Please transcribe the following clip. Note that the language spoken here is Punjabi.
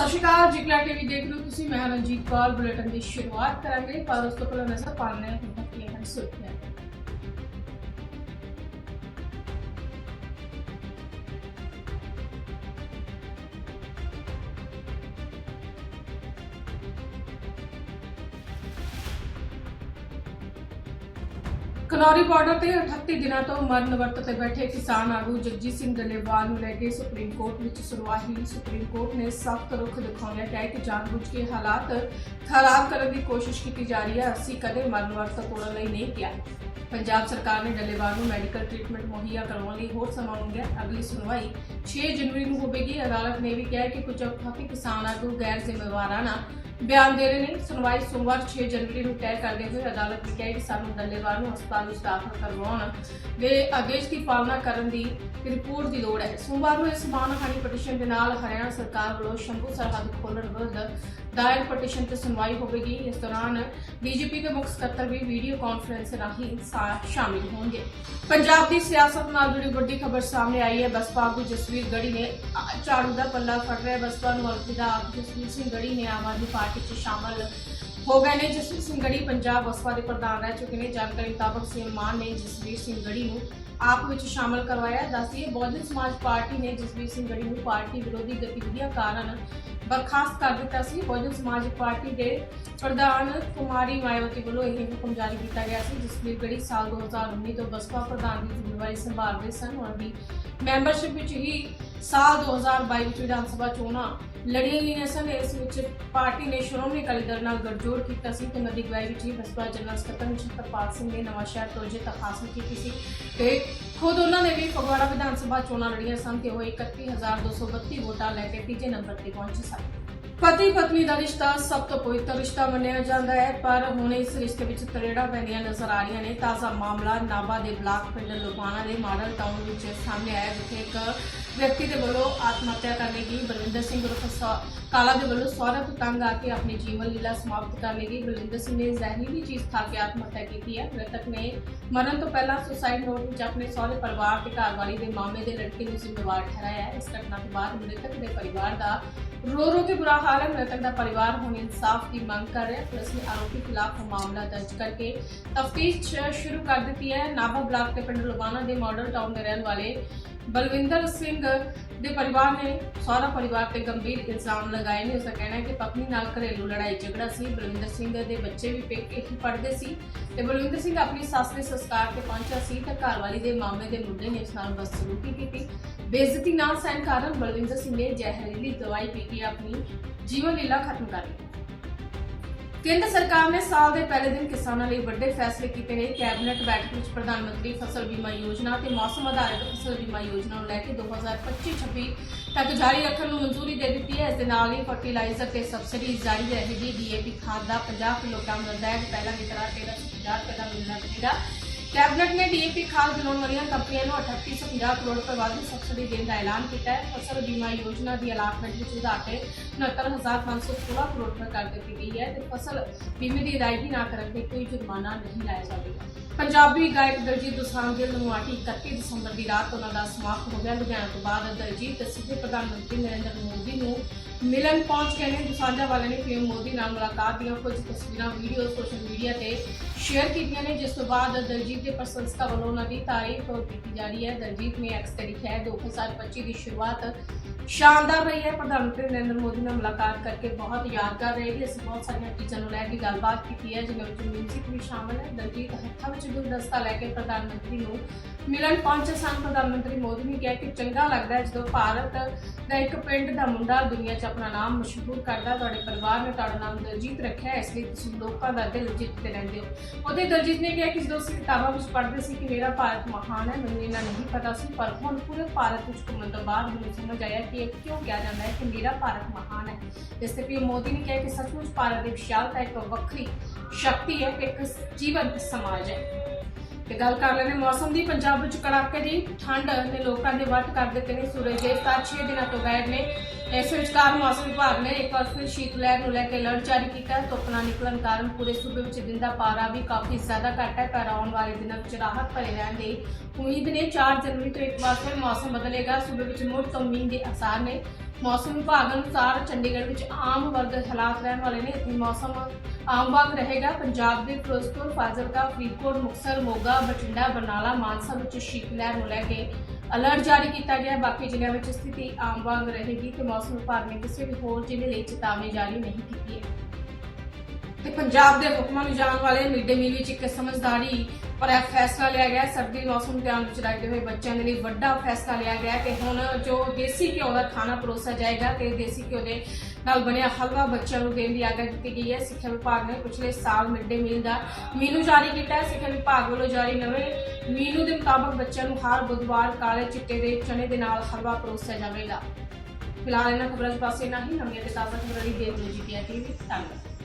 ਸਤਿ ਸ਼੍ਰੀ ਨਮਸਕਾਰ ਜਿਗਲਾ ਟੀਵੀ ਦੇਖ ਰਹੇ ਹੋ ਤੁਸੀਂ, ਮੈਂ ਰਣਜੀਤ ਕੌਰ, ਬੁਲੇਟਿਨ ਦੀ ਸ਼ੁਰੂਆਤ ਕਰਾਂਗੇ, ਪਰ ਉਸ ਤੋਂ ਪਹਿਲਾਂ ਨਜ਼ਰ ਪਾਉਂਦੇ ਹਾਂ ਹੁਣ ਤੱਕ ਦੀਆਂ ਸੁਰਖੀਆਂ। ਕਨੌਰੀ ਬਾਰਡਰ ਤੇ 38 ਦਿਨਾਂ ਤੋਂ ਮਰਨ ਵਰਤ ਤੇ ਬੈਠੇ ਕਿਸਾਨ ਆਗੂ ਜਗਜੀਤ ਸਿੰਘ ਡੱਲੇਵਾਲ ਨੂੰ ਲੈ ਕੇ ਸੁਪਰੀਮ ਕੋਰਟ ਵਿੱਚ ਸੁਣਵਾਈ। ਸੁਪਰੀਮ ਕੋਰਟ ਨੇ ਸਖਤ ਰੁਖ ਦਿਖਾਉਂਦਿਆਂ ਕਿਹਾ ਕਿ ਜਾਣਬੁੱਝ ਕੇ ਹਾਲਾਤ ਖਰਾਬ ਕਰਨ ਦੀ ਕੋਸ਼ਿਸ਼ ਕੀਤੀ ਜਾ ਰਹੀ ਹੈ। ਅਸੀਂ ਕਦੇ ਮਰਨ ਵਰਤ ਤੋੜਨ ਲਈ ਨਹੀਂ ਕਿਹਾ। ਪੰਜਾਬ ਸਰਕਾਰ ਨੇ ਡੱਲੇਵਾਲ ਨੂੰ ਮੈਡੀਕਲ ਟ੍ਰੀਟਮੈਂਟ ਮੁਹੱਈਆ ਕਰਵਾਉਣ ਲਈ ਹੋਰ ਸਮਾਂ ਮੰਗਿਆ। ਅਗਲੀ ਸੁਣਵਾਈ 6 ਜਨਵਰੀ ਨੂੰ ਹੋਵੇਗੀ। ਅਦਾਲਤ ਨੇ ਵੀ ਕਿਹਾ ਕਿ ਕੁਝ ਅਖਾਤੀ ਕਿਸਾਨ ਆਗੂ ਗੈਰ ਜ਼ਿੰਮੇਵਾਰਾਨਾ ਬਿਆਨ ਦੇ ਰਹੇ ਨੇ। ਸੁਣਵਾਈ ਸੋਮਵਾਰ 6 ਜਨਵਰੀ ਨੂੰ ਤੈਅ ਕਰਦੇ ਹੋਏ ਅਦਾਲਤ ਨੇ ਕਿਹਾ ਕਿ ਸਾਨੂੰ ਡੱਲੇਵਾਲ ਨੂੰ ਹਸਪਤਾਲ ਵਿੱਚ ਦਾਖਲ ਕਰਵਾਉਣ, ਦੇ ਆਦੇਸ਼ ਦੀ ਪਾਲਣਾ ਕਰਨ ਦੀ ਰਿਪੋਰਟ ਦੀ ਲੋੜ ਹੈ। ਸੋਮਵਾਰ ਨੂੰ ਇਸ ਮਾਨਹਾਨੀ ਪਟੀਸ਼ਨ ਦੇ ਨਾਲ ਹਰਿਆਣਾ ਸਰਕਾਰ ਵੱਲੋਂ ਸ਼ੰਭੂ ਸਰਹੱਦ ਖੋਲ੍ਹਣ ਵਿਰੁੱਧ ਦਾਇਰ ਪਟੀਸ਼ਨ ਤੇ ਸੁਣਵਾਈ ਹੋਵੇਗੀ। ਇਸ ਦੌਰਾਨ ਬੀਜੇਪੀ ਦੇ ਮੁੱਖ ਸਕੱਤਰ ਵੀ ਵੀਡੀਓ ਕਾਨਫਰੰਸ ਰਾਹੀਂ ਸ਼ਾਮਿਲ ਹੋਣਗੇ। ਪੰਜਾਬ ਦੀ ਸਿਆਸਤ ਨਾਲ ਜੁੜੀ ਵੱਡੀ ਖਬਰ ਸਾਹਮਣੇ ਆਈ ਹੈ। ਬਸਪਾ ਆਗੂ ਜਸਵੀਰ ਗੜੀ ਨੇ ਝਾੜੂ ਦਾ ਪੱਲਾ ਫੜ ਰਿਹਾ ਬਸਪਾ ਨੂੰ ਅਲਵਿਦਾ ਆਗੂ ਜਸਵੀਰ ਸਿੰਘ ਗੜੀ ਨੇ ਆਮ ਆਦਮੀ ਪਾਰਟੀ 'ਚ ਸ਼ਾਮਲ ਹੋ ਗਏ ਨੇ ਜਸਵੀਰ ਸਿੰਘ ਗੜੀ, ਪੰਜਾਬ ਬਸਪਾ ਦੇ ਪ੍ਰਧਾਨ ਰਹਿ ਚੁੱਕੇ ਨੇ। ਜਾਣਕਾਰੀ ਮੁਤਾਬਕ ਸੀਐਮ ਮਾਨ ਨੇ ਜਸਵੀਰ ਸਿੰਘ ਗੜੀ ਨੂੰ ਆਪ ਵਿੱਚ ਸ਼ਾਮਲ ਕਰਵਾਇਆ। ਦੱਸੀਏ ਬਹੁਜਨ ਸਮਾਜ ਪਾਰਟੀ ਨੇ ਜਸਵੀਰ ਸਿੰਘ ਗੜੀ ਨੂੰ ਪਾਰਟੀ ਵਿਰੋਧੀ ਗਤੀਵਿਧੀਆਂ ਕਾਰਨ ਬਰਖਾਸਤ ਕਰ ਦਿੱਤਾ ਸੀ। ਬਹੁਜਨ ਸਮਾਜ ਪਾਰਟੀ ਦੇ ਪ੍ਰਧਾਨ ਕੁਮਾਰੀ ਮਾਇਆਵਤੀ ਵੱਲੋਂ ਇਹ ਹੁਕਮ ਜਾਰੀ ਕੀਤਾ ਗਿਆ ਸੀ ਜਸਵੀਰ ਗੜੀ ਸਾਲ 2019 ਤੋਂ ਬਸਪਾ ਪ੍ਰਧਾਨ ਦੀ ਜ਼ਿੰਮੇਵਾਰੀ ਸੰਭਾਲ ਰਹੇ ਸਨ। ਉਹਨਾਂ ਦੀ ਮੈਂਬਰਸ਼ਿਪ ਵਿੱਚ ਹੀ ਸਾਲ 2022 ਵਿੱਚ ਵਿਧਾਨ ਸਭਾ ਚੋਣਾਂ ਲੜੀਆਂ ਗਈਆਂ ਸਨ। ਇਸ ਵਿੱਚ ਪਾਰਟੀ ਨੇ ਸ਼੍ਰੋਮਣੀ ਅਕਾਲੀ ਦਲ ਨਾਲ ਗੱਠਜੋੜ ਕੀਤਾ ਸੀ ਤੇ ਨਦੀ ਗਵਾਈ ਵਿੱਚ ਹੀ ਬਸਪਾ ਜਨਰਲ ਸਕੱਤਰ ਨਛੱਤਰਪਾਲ ਸਿੰਘ ਨੇ ਨਵਾਂ ਸ਼ਹਿਰ ਤੋਂ ਜਿੱਤ ਹਾਸਲ ਕੀਤੀ ਸੀ ਤੇ ਖੁਦ ਉਹਨਾਂ ਨੇ ਵੀ ਫਗਵਾੜਾ ਵਿਧਾਨ ਸਭਾ ਚੋਣਾਂ ਲੜੀਆਂ ਸਨ ਤੇ ਉਹ 31232 ਵੋਟਾਂ ਲੈ ਕੇ ਤੀਜੇ ਨੰਬਰ ਤੇ ਪਹੁੰਚੇ ਸਨ ਪਤੀ ਪਤਨੀ ਦਾ ਰਿਸ਼ਤਾ ਸਭ ਤੋਂ ਪਵਿੱਤਰ ਰਿਸ਼ਤਾ ਮੰਨਿਆ ਜਾਂਦਾ ਹੈ, ਪਰ ਹੁਣ ਇਸ ਰਿਸ਼ਤੇ ਵਿੱਚ ਤਰੇੜਾਂ ਪੈਂਦੀਆਂ ਨਜ਼ਰ ਆ ਰਹੀਆਂ ਨੇ। ਤਾਜ਼ਾ ਮਾਮਲਾ ਨਾਬਾ ਦੇ ਬਲਾਕ ਪਿੰਡ ਲੋਪਾਣਾ ਦੇ ਮਾਡਲ ਟਾਊਨ ਵਿੱਚ ਸਾਹਮਣੇ ਆਇਆ, ਜਿੱਥੇ ਇੱਕ ਵਿਅਕਤੀ ਦੇ ਵੱਲੋਂ ਆਤਮ ਹੱਤਿਆ ਕਰਨ ਲਈ ਬਲਵਿੰਦਰ ਸਿੰਘ ਉਰਫ ਕਾਲਾ ਦੇ ਵੱਲੋਂ ਸਹੁਰਾ ਤੋਂ ਤੰਗ ਆ ਕੇ ਆਪਣੀ ਜੀਵਨ ਲੀਲਾ ਸਮਾਪਤ ਕਰ ਲਈ ਬਲਵਿੰਦਰ ਸਿੰਘ ਨੇ ਜ਼ਹਿਰੀਲੀ ਚੀਜ਼ ਖਾ ਕੇ ਆਤਮ ਹੱਤਿਆ ਕੀਤੀ ਹੈ। ਮ੍ਰਿਤਕ ਨੇ ਮਰਨ ਤੋਂ ਪਹਿਲਾਂ ਸੁਸਾਈਡ ਨੋਟ ਵਿੱਚ ਆਪਣੇ ਸਹੁਰੇ ਪਰਿਵਾਰ ਤੇ ਘਰਵਾਲੀ ਦੇ ਮਾਮਲੇ ਦੇ ਲੜਕੇ ਨੂੰ ਜ਼ਿੰਮੇਵਾਰ ਠਹਿਰਾਇਆ ਹੈ। ਇਸ ਘਟਨਾ ਤੋਂ ਬਾਅਦ ਮ੍ਰਿਤਕ ਦੇ ਪਰਿਵਾਰ ਦਾ ਰੋ ਰੋ ਕੇ ਬੁਰਾ ਹਾਲ ਹੈ। ਮ੍ਰਿਤਕ ਦਾ ਪਰਿਵਾਰ ਹੁਣ ਇਨਸਾਫ ਦੀ ਮੰਗ ਕਰ ਰਿਹਾ ਪੁਲਿਸ ਨੇ ਆਰੋਪੀ ਖਿਲਾਫ ਮਾਮਲਾ ਦਰਜ ਕਰਕੇ ਤਫਤੀਸ਼ ਸ਼ੁਰੂ ਕਰ ਦਿੱਤੀ ਹੈ। ਨਾਭਾ ਬਲਾਕ ਦੇ ਪਿੰਡ ਲੁਬਾਣਾ ਦੇ ਮਾਡਲ ਟਾਊਨ ਦੇ ਰਹਿਣ ਵਾਲੇ ਬਲਵਿੰਦਰ ਸਿੰਘ ਦੇ ਪਰਿਵਾਰ ਨੇ, ਸਾਰਾ ਪਰਿਵਾਰ ਤੇ ਗੰਭੀਰ ਇਲਜ਼ਾਮ ਲਗਾਏ ਨੇ। ਉਸਦਾ ਕਹਿਣਾ ਹੈ ਕਿ ਪਤਨੀ ਨਾਲ ਘਰੇਲੂ ਲੜਾਈ ਝਗੜਾ ਸੀ। ਬਲਵਿੰਦਰ ਸਿੰਘ ਦੇ ਬੱਚੇ ਵੀ ਪੇਕੇ ਹੀ ਪੜ੍ਹਦੇ ਸੀ ਤੇ ਬਲਵਿੰਦਰ ਸਿੰਘ ਆਪਣੀ ਸੱਸ ਦੇ ਸੰਸਕਾਰ ਤੇ ਪਹੁੰਚਿਆ ਸੀ ਤਾਂ ਘਰਵਾਲੀ ਦੇ ਮਾਮੇ ਦੇ ਮੁੰਡੇ ਨੇ ਉਸ ਨਾਲ ਬਦਸਲੂਕੀ ਕੀਤੀ। ਬੇਇੱਜ਼ਤੀ ਨਾ ਸਹਿਣ ਕਾਰਨ ਬਲਵਿੰਦਰ ਸਿੰਘ ਨੇ ਜ਼ਹਿਰੀਲੀ ਦਵਾਈ ਪੀ ਕੇ ਆਪਣੀ ਜੀਵਨ ਲੀਲਾ ਖਤਮ ਕਰ ਦਿੱਤੀ। ਕੇਂਦਰ ਸਰਕਾਰ ਨੇ ਸਾਲ ਦੇ ਪਹਿਲੇ ਦਿਨ ਕਿਸਾਨਾਂ ਲਈ ਵੱਡੇ ਫੈਸਲੇ ਕੀਤੇ ਨੇ। ਕੈਬਨਿਟ ਬੈਠਕ ਵਿੱਚ ਪ੍ਰਧਾਨ ਮੰਤਰੀ ਫਸਲ ਬੀਮਾ ਯੋਜਨਾ ਤੇ ਮੌਸਮ ਆਧਾਰਿਤ ਫਸਲ ਬੀਮਾ ਯੋਜਨਾ ਨੂੰ ਲੈ ਕੇ 2025-26 ਤੱਕ ਜਾਰੀ ਰੱਖਣ ਨੂੰ ਮਨਜ਼ੂਰੀ ਦੇ ਦਿੱਤੀ ਹੈ। ਇਸ ਦੇ ਨਾਲ ਹੀ ਫਰਟੀਲਾਈਜ਼ਰ ਤੇ ਸਬਸਿਡੀ ਜਾਰੀ ਰਹੇਗੀ। ਡੀਏਪੀ ਖਾਦ ਦਾ 50 ਕਿਲੋਗ੍ਰਾਮ ਦਾ ਬੈਗ ਪਹਿਲਾਂ ਦੀ ਤਰ੍ਹਾਂ 1350 ਰੁਪਏ ਦਾ ਮਿਲਣਾ ਚਾਹੀਦਾ ਕੈਬਨਿਟ ਨੇ ਡੀਏਪੀ ਖਾਦ ਬਣਾਉਣ ਵਾਲੀਆਂ ਕੰਪਨੀਆਂ ਨੂੰ 3850 ਕਰੋੜ ਰੁਪਏ ਵਾਧੂ ਸਬਸਿਡੀ ਦੇਣ ਦਾ ਐਲਾਨ ਕੀਤਾ ਹੈ। ਫਸਲ ਬੀਮਾ ਯੋਜਨਾ ਦੀ ਅਲਾਟਮੈਂਟ ਵਿੱਚ ਵਧਾ ਕੇ 69516 ਕਰੋੜ ਰੁਪਏ ਕਰ ਦਿੱਤੀ ਗਈ ਹੈ ਤੇ ਫਸਲ ਬੀਮੇ ਦੀ ਅਦਾਇਗੀ ਨਾ ਕਰਨ ਤੇ ਕੋਈ ਜੁਰਮਾਨਾ ਨਹੀਂ ਲਾਇਆ ਜਾਵੇਗਾ ਪੰਜਾਬੀ ਗਾਇਕ ਦਲਜੀਤ ਦੋਸਾਂਝ ਦੇ ਲੁਮਾਟੀ 31 ਦਸੰਬਰ ਦੀ ਰਾਤ ਉਹਨਾਂ ਦਾ ਸਮਾਪਤ ਹੋ ਗਿਆ। ਲੁਧਿਆਣਾ ਤੋਂ ਬਾਅਦ ਦਲਜੀਤ ਸਿੱਧੇ ਪ੍ਰਧਾਨ ਮੰਤਰੀ ਨਰਿੰਦਰ ਮੋਦੀ ਨੂੰ ਮਿਲਣ ਪਹੁੰਚ ਗਏ ਨੇ। ਦੋਸਾਂਝਾ ਵਾਲਿਆਂ ਨੇ ਪੀਐਮ ਮੋਦੀ ਨਾਲ ਮੁਲਾਕਾਤ ਦੀਆਂ ਕੁਝ ਤਸਵੀਰਾਂ, ਵੀਡੀਓ, ਸੋਸ਼ਲ ਮੀਡੀਆ ਤੇ ਸ਼ੇਅਰ ਕੀਤੀਆਂ ਨੇ ਜਿਸ ਤੋਂ ਬਾਅਦ ਦਲਜੀਤ ਦੇ ਪ੍ਰਸ਼ੰਸਕਾਂ ਵੱਲੋਂ ਉਹਨਾਂ ਦੀ ਤਾਰੀਫ ਕੀਤੀ ਜਾ ਰਹੀ ਹੈ ਦਲਜੀਤ ਨੇ ਐਕਸ ਤੇ ਲਿਖਿਆ ਹੈ 2025 ਦੀ ਸ਼ੁਰੂਆਤ ਸ਼ਾਨਦਾਰ ਰਹੀ ਹੈ ਪ੍ਰਧਾਨ ਮੰਤਰੀ ਨਰਿੰਦਰ ਮੋਦੀ ਨਾਲ ਮੁਲਾਕਾਤ ਕਰਕੇ ਬਹੁਤ ਯਾਦਗਾਰ ਰਹੇਗੀ ਅਸੀਂ ਬਹੁਤ ਸਾਰੀਆਂ ਚੀਜ਼ਾਂ ਨੂੰ ਲੈ ਕੇ ਗੱਲਬਾਤ ਕੀਤੀ ਹੈ ਜਿਨ੍ਹਾਂ ਵਿੱਚ ਮਿਊਜ਼ਿਕ ਵੀ ਸ਼ਾਮਲ ਹੈ ਦਲਜੀਤ ਹੱਥਾਂ ਵਿੱਚ ਗੁਲਦਸਤਾ ਲੈ ਕੇ ਪ੍ਰਧਾਨ ਮੰਤਰੀ ਨੂੰ ਮਿਲਣ ਪਹੁੰਚੇ ਸਨ ਪ੍ਰਧਾਨ ਮੰਤਰੀ ਮੋਦੀ ਨੇ ਕਿਹਾ ਕਿ ਚੰਗਾ ਲੱਗਦਾ ਹੈ ਜਦੋਂ ਭਾਰਤ ਦਾ ਇੱਕ ਪਿੰਡ ਦਾ ਮੁੰਡਾ ਦੁਨੀਆ 'ਚ ਆਪਣਾ ਨਾਮ ਮਸ਼ਹੂਰ ਕਰਦਾ ਤੁਹਾਡੇ ਪਰਿਵਾਰ ਨੇ ਤੁਹਾਡਾ ਨਾਮ ਦਲਜੀਤ ਰੱਖਿਆ ਇਸ ਲਈ ਤੁਸੀਂ ਲੋਕਾਂ ਦਾ ਦਿਲ ਜਿੱਤਦੇ ਰਹਿੰਦੇ ਹੋ ਉਹਦੇ ਦਲਜੀਤ ਨੇ ਕਿਹਾ ਕਿ ਜਦੋਂ ਅਸੀਂ ਕਿਤਾਬਾਂ ਵਿੱਚ ਪੜ੍ਹਦੇ ਸੀ ਕਿ ਮੇਰਾ ਭਾਰਤ ਮਹਾਨ ਹੈ, ਮੈਨੂੰ ਇਹਨਾਂ ਨਹੀਂ ਪਤਾ ਸੀ, ਪਰ ਹੁਣ ਪੂਰੇ ਭਾਰਤ ਵਿੱਚ ਘੁੰਮਣ ਤੋਂ ਬਾਅਦ ਮੈਨੂੰ ਸਮਝ ਆਇਆ ਕਿ ਇਹ ਕਿਉਂ ਕਿਹਾ ਜਾਂਦਾ ਹੈ ਕਿ ਮੇਰਾ ਭਾਰਤ ਮਹਾਨ ਹੈ। ਜਿਸ ਤੇ ਪੀਐਮ ਮੋਦੀ ਨੇ ਕਿਹਾ ਕਿ ਸੱਚਮੁੱਚ ਭਾਰਤ ਦੀ ਵਿਸ਼ਾਲਤਾ ਇੱਕ ਵੱਖਰੀ ਸ਼ਕਤੀ ਹੈ ਕਿ ਇੱਕ ਜੀਵੰਤ ਸਮਾਜ ਹੈ। ਤੇ ਗੱਲ ਕਰ ਲੈਂਦੇ ਮੌਸਮ ਦੀ, ਪੰਜਾਬ ਵਿੱਚ ਕੜਾਕੇ ਦੀ ਠੰਡ ਨੇ ਲੋਕਾਂ ਦੇ ਵੱਟ ਕਰ ਦਿੱਤੇ ਨੇ ਸੂਰਜ ਦੇ। ਸਤਾਰ 6 ਦਿਨਾਂ ਤੋਂ ਗਾਇਬ ਨੇ। ਇਸ ਵਿਚਕਾਰ ਮੌਸਮ ਵਿਭਾਗ ਨੇ ਇੱਕ ਵਾਰ ਫਿਰ ਸ਼ੀਤ ਲਹਿਰ ਨੂੰ ਲੈ ਕੇ ਅਲਰਟ ਜਾਰੀ ਕੀਤਾ ਹੈ। ਧੁੱਪ ਨਾ ਨਿਕਲਣ ਕਾਰਨ ਪੂਰੇ ਸੂਬੇ ਵਿੱਚ ਦਿਨ ਦਾ ਪਾਰਾ ਵੀ ਕਾਫੀ ਜ਼ਿਆਦਾ ਘੱਟ ਹੈ, ਪਰ ਆਉਣ ਵਾਲੇ ਦਿਨਾਂ ਵਿੱਚ ਰਾਹਤ ਭਰੇ ਰਹਿਣ ਦੀ ਉਮੀਦ ਨੇ। 4 ਜਨਵਰੀ ਤੋਂ ਇੱਕ ਵਾਰ ਫਿਰ ਮੌਸਮ ਬਦਲੇਗਾ। ਸੂਬੇ ਵਿੱਚ ਮੁੜ ਤੋਂ ਮੀਂਹ ਦੇ ਆਸਾਰ ਨੇ। ਮੌਸਮ ਵਿਭਾਗ ਅਨੁਸਾਰ ਚੰਡੀਗੜ੍ਹ ਵਿੱਚ ਆਮ ਵਰਗ ਹਾਲਾਤ ਰਹਿਣ ਵਾਲੇ ਨੇ। ਇੱਥੇ ਮੌਸਮ ਆਮ ਵਾਂਗ ਰਹੇਗਾ। ਪੰਜਾਬ ਦੇ ਫਿਰੋਜ਼ਪੁਰ, ਫਾਜ਼ਿਲਕਾ, ਫਰੀਦਕੋਟ, ਮੁਕਤਸਰ, ਮੋਗਾ, ਬਠਿੰਡਾ, ਬਰਨਾਲਾ, ਮਾਨਸਾ ਵਿੱਚ ਸ਼ੀਤ ਲਹਿਰ ਨੂੰ ਲੈ ਕੇ ਅਲਰਟ ਜਾਰੀ ਕੀਤਾ ਗਿਆ ਬਾਕੀ ਜ਼ਿਲ੍ਹਿਆਂ ਵਿੱਚ ਸਥਿਤੀ ਆਮ ਵਾਂਗ ਰਹੇਗੀ ਤੇ ਮੌਸਮ ਵਿਭਾਗ ਨੇ ਕਿਸੇ ਵੀ ਹੋਰ ਜ਼ਿਲ੍ਹੇ ਲਈ ਚੇਤਾਵਨੀ ਜਾਰੀ ਨਹੀਂ ਕੀਤੀ ਹੈ। ਤੇ ਪੰਜਾਬ ਦੇ ਹੁਕਮਾਂ ਨੂੰ ਜਾਣ ਵਾਲੇ ਮਿਡ ਡੇ ਮੀਲ ਵਿੱਚ ਇੱਕ ਸਮਝਦਾਰੀ ਪਰ ਇਹ ਫੈਸਲਾ ਲਿਆ ਗਿਆ, ਸਰਦੀ ਮੌਸਮ ਧਿਆਨ ਵਿੱਚ ਰੱਖਦੇ ਹੋਏ ਬੱਚਿਆਂ ਦੇ ਲਈ ਵੱਡਾ ਫੈਸਲਾ ਲਿਆ ਗਿਆ ਹੈ ਕਿ ਹੁਣ ਜੋ ਦੇਸੀ ਘਿਓ ਦਾ ਖਾਣਾ ਪਰੋਸਿਆ ਜਾਏਗਾ ਤੇ ਦੇਸੀ ਘਿਓ ਦੇ ਨਾਲ ਬਣਿਆ ਹਲਵਾ ਬੱਚਿਆਂ ਨੂੰ ਦੇਣ ਦੀ ਆਗਿਆ ਦਿੱਤੀ ਗਈ ਹੈ। ਸਿੱਖਿਆ ਵਿਭਾਗ ਨੇ ਪਿਛਲੇ ਸਾਲ ਮਿਡ ਡੇ ਮੀਲ ਦਾ ਮੀਨੂ ਜਾਰੀ ਕੀਤਾ ਹੈ। ਸਿੱਖਿਆ ਵਿਭਾਗ ਵੱਲੋਂ ਜਾਰੀ ਨਵੇਂ ਮੀਨੂ ਦੇ ਮੁਤਾਬਕ ਬੱਚਿਆਂ ਨੂੰ ਹਰ ਬੁੱਧਵਾਰ ਕਾਲੇ ਚਿੱਟੇ ਦੇ ਚਨੇ ਦੇ ਨਾਲ ਹਲਵਾ ਪਰੋਸਿਆ ਜਾਵੇਗਾ। ਫਿਲਹਾਲ ਇਹਨਾਂ ਖਬਰਾਂ ਦੇ ਪਾਸੇ ਹੀ। ਨਵੀਆਂ ਤੇ ਤਾਜ਼ਾ ਖਬਰਾਂ ਲਈ ਦੇਖ ਲਓ ਜੀ ਟੀਵੀ, ਧੰਨਵਾਦ।